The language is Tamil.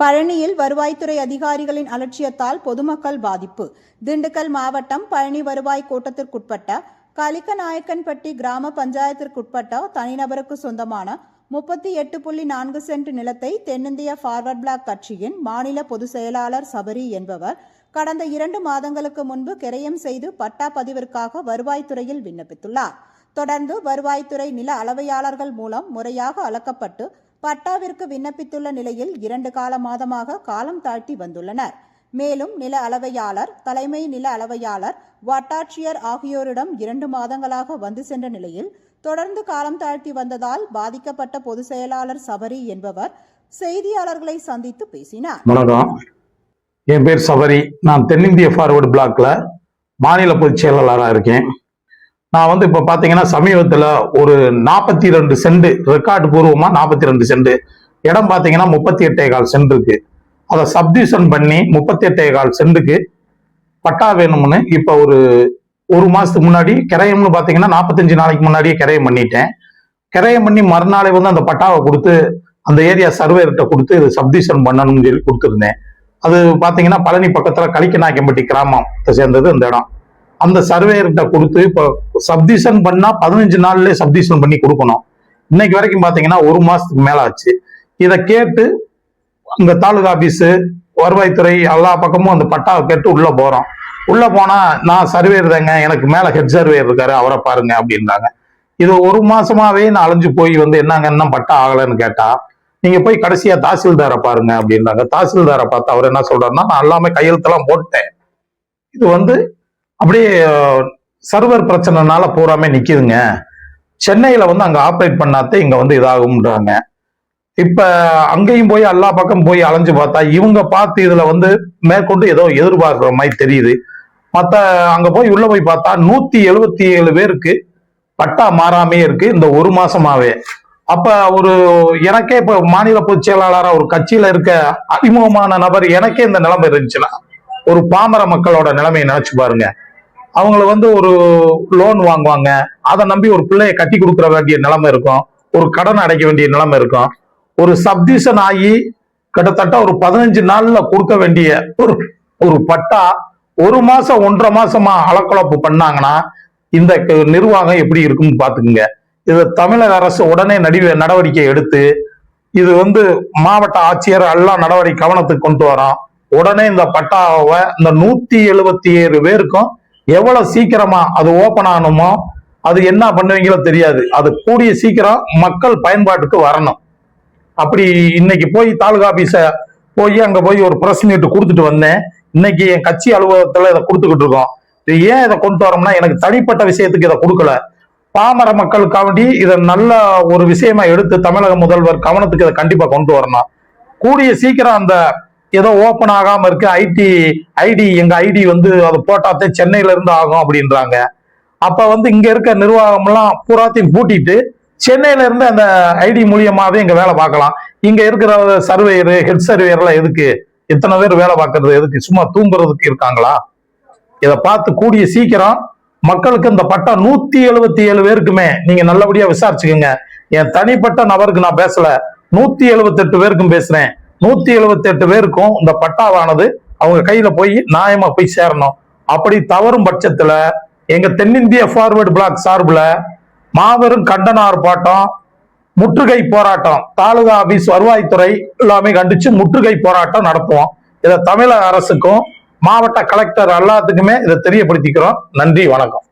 பழனியில் வருவாய்த்துறை அதிகாரிகளின் அலட்சியத்தால் பொதுமக்கள் பாதிப்பு. திண்டுக்கல் மாவட்டம் பழனி வருவாய் கோட்டத்திற்குட்பட்ட கலிக்கநாயக்கன்பட்டி கிராம பஞ்சாயத்திற்குட்பட்ட தனிநபருக்கு சொந்தமான முப்பத்தி எட்டு புள்ளி நான்கு சென்ட் நிலத்தை தென்னிந்திய ஃபார்வர்ட் பிளாக் கட்சியின் மாநில பொதுச் செயலாளர் சபரி என்பவர் கடந்த இரண்டு மாதங்களுக்கு முன்பு கிரயம் செய்து பட்டா பதிவிற்காக வருவாய்த்துறையில் விண்ணப்பித்துள்ளார். தொடர்ந்து வருவாய்த்துறை நில அளவையாளர்கள் மூலம் முறையாக அளக்கப்பட்டு பட்டாவிற்கு விண்ணப்பித்துள்ள நிலையில் இரண்டு கால மாதமாக காலம் தாழ்த்தி வந்துள்ளனர். மேலும் நில அளவையாளர் தலைமை நில அளவையாளர் வட்டாட்சியர் ஆகியோரிடம் இரண்டு மாதங்களாக வந்து சென்ற நிலையில் தொடர்ந்து காலம் தாழ்த்தி வந்ததால் பாதிக்கப்பட்ட பொதுச் செயலாளர் சபரி என்பவர் செய்தியாளர்களை சந்தித்து பேசினார். வணக்கம். என் பேர் சபரி. நான் தென்னிந்திய ஃபார்வர்டு பிளாக்ல மாநில பொதுச் செயலாளராக இருக்கேன். நான் வந்து இப்போ பார்த்தீங்கன்னா சமீபத்தில் ஒரு நாற்பத்தி ரெண்டு சென்ட் ரெக்கார்டு பூர்வமாக நாற்பத்தி ரெண்டு சென்ட் இடம் பார்த்தீங்கன்னா முப்பத்தி எட்டே கால் சென்ட் இருக்கு. அதை சப்டிவிஷன் பண்ணி முப்பத்தி எட்டே கால் சென்ட்டுக்கு பட்டா வேணும்னு இப்போ ஒரு ஒரு மாசத்துக்கு முன்னாடி கிரயம்னு பார்த்தீங்கன்னா நாற்பத்தஞ்சு நாளைக்கு முன்னாடியே கிரயம் பண்ணிட்டேன். கிரயம் பண்ணி மறுநாளே வந்து அந்த பட்டாவை கொடுத்து அந்த ஏரியா சர்வேர்கிட்ட கொடுத்து இது சப்டிவிஷன் பண்ணணும்னு சொல்லி கொடுத்துருந்தேன். அது பார்த்தீங்கன்னா பழனி பக்கத்தில் கலிக்கநாயக்கம்பட்டி கிராமத்தை சேர்ந்தது அந்த இடம். அந்த சர்வேயர்கிட்ட கொடுத்து இப்போ சப்டிஷன் பண்ணா பதினஞ்சு நாள்லயே சப்டிஷன் பண்ணி கொடுக்கணும். இன்னைக்கு வரைக்கும் பார்த்தீங்கன்னா ஒரு மாசத்துக்கு மேல ஆச்சு. இதை கேட்டு அங்க தாலுகா ஆபீஸு வருவாய்த்துறை எல்லா பக்கமும் அந்த பட்டாவை கேட்டு உள்ள போறோம். உள்ள போனா நான் சர்வேயர் தாங்க எனக்கு மேல ஹெட் சர்வேயர் இருக்காரு அவரை பாருங்க அப்படின்றாங்க. இது ஒரு மாசமாவே நான் அலைஞ்சு போய் வந்து என்னங்க இன்னும் பட்டா ஆகலைன்னு கேட்டா நீங்க போய் கடைசியா தாசில்தாரை பாருங்க அப்படின்றாங்க. தாசில்தாரை பார்த்து அவர் என்ன சொல்றாருன்னா நான் எல்லாமே கையெழுத்தெல்லாம் போட்டேன். இது வந்து அப்படியே சர்வர் பிரச்சனைனால பூராமே நிற்கிதுங்க சென்னையில் வந்து அங்கே ஆப்ரேட் பண்ணாதே இங்கே வந்து இதாகும்ன்றாங்க. இப்போ அங்கேயும் போய் எல்லா பக்கம் போய் அலைஞ்சு பார்த்தா இவங்க பார்த்து இதில் வந்து மேற்கொண்டு ஏதோ எதிர்பார்க்குற மாதிரி தெரியுது. மற்ற அங்கே போய் உள்ளே போய் பார்த்தா நூற்றி எழுபத்தி ஏழு பேருக்கு பட்டா மாறாமே இருக்கு இந்த ஒரு மாசமாவே. அப்ப ஒரு எனக்கே இப்ப மாநில பொதுச் செயலாளராக ஒரு கட்சியில இருக்க அறிமுகமான நபர் எனக்கே இந்த நிலைமை இருந்துச்சுன்னா ஒரு பாமர மக்களோட நிலைமையை நினைச்சு பாருங்க. அவங்கள வந்து ஒரு லோன் வாங்குவாங்க. அதை நம்பி ஒரு பிள்ளைய கட்டி கொடுக்குற வேண்டிய நிலைமை இருக்கும். ஒரு கடன் அடைக்க வேண்டிய நிலைமை இருக்கும். ஒரு சப்டிஷன் ஆகி கிட்டத்தட்ட ஒரு பதினஞ்சு நாள்ல கொடுக்க வேண்டிய ஒரு ஒரு பட்டா ஒரு மாசம் ஒன்றரை மாசமா அலக்கலப்பு பண்ணாங்கன்னா இந்த நிர்வாகம் எப்படி இருக்கும்னு பாத்துக்குங்க இது தமிழக அரசு உடனே நடிவ நடவடிக்கை எடுத்து இது வந்து மாவட்ட ஆட்சியர் எல்லாம் நடவடிக்கை கவனத்துக்கு கொண்டு வரோம் உடனே இந்த பட்டாவை இந்த நூத்தி எழுபத்தி ஏழு பேருக்கும் எவ்வளவு சீக்கிரமா அது ஓபன் ஆகணுமோ அது என்ன பண்ணுவீங்களோ தெரியாது. அது கூடிய சீக்கிரம் மக்கள் பயன்பாட்டுக்கு வரணும். அப்படி இன்னைக்கு போய் தாலுகா ஆபீஸ போய் அங்க போய் ஒரு பிரஸ் மீட் கொடுத்துட்டு வந்தேன். இன்னைக்கு என் கட்சி அலுவலகத்துல இதை கொடுத்துக்கிட்டு இருக்கோம். இது ஏன் இதை கொண்டு வரோம்னா எனக்கு தனிப்பட்ட விஷயத்துக்கு இதை கொடுக்கல. பாமர மக்களுக்காண்டி இதை நல்ல ஒரு விஷயமா எடுத்து தமிழக முதல்வர் கவனத்துக்கு இதை கண்டிப்பா கொண்டு வரணும். கூடிய சீக்கிரம் அந்த ஏதோ ஓபன் ஆகாம இருக்கு. ஐடி ஐடி எங்க ஐடி வந்து அதை போட்டாத்தே சென்னையில இருந்து ஆகும் அப்படின்றாங்க. அப்ப வந்து இங்க இருக்க நிர்வாகம் எல்லாம் பூராத்தையும் பூட்டிட்டு சென்னையில இருந்து அந்த ஐடி மூலியமாவே இங்க வேலை பார்க்கலாம். இங்க இருக்கிற சர்வேயர் ஹெட் சர்வேயர் எல்லாம் எதுக்கு? இத்தனை பேர் வேலை பார்க்கறது எதுக்கு? சும்மா தூங்குறதுக்கு இருக்காங்களா? இதை பார்த்து கூடிய சீக்கிரம் மக்களுக்கு இந்த பட்டா நூத்தி எழுபத்தி ஏழு பேருக்குமே நீங்க நல்லபடியா விசாரிச்சுக்கோங்க. என் தனிப்பட்ட நபருக்கு நான் பேசல. நூத்தி எழுபத்தி எட்டு பேருக்கும் பேசுறேன். நூத்தி எழுபத்தி எட்டு பேருக்கும் இந்த பட்டாவானது அவங்க கையில போய் நியாயமா போய் சேரணும். அப்படி தவறும் பட்சத்துல எங்க தென்னிந்திய ஃபார்வர்டு பிளாக் சார்பில் மாபெரும் கண்டன ஆர்ப்பாட்டம் முற்றுகை போராட்டம். தாலுகா ஆபீஸ் வருவாய்த்துறை எல்லாமே கண்டிச்சு முற்றுகை போராட்டம் நடத்துவோம். இதை தமிழக அரசுக்கும் மாவட்ட கலெக்டர் எல்லாத்துக்குமே இதை தெரியப்படுத்திக்கிறோம். நன்றி வணக்கம்.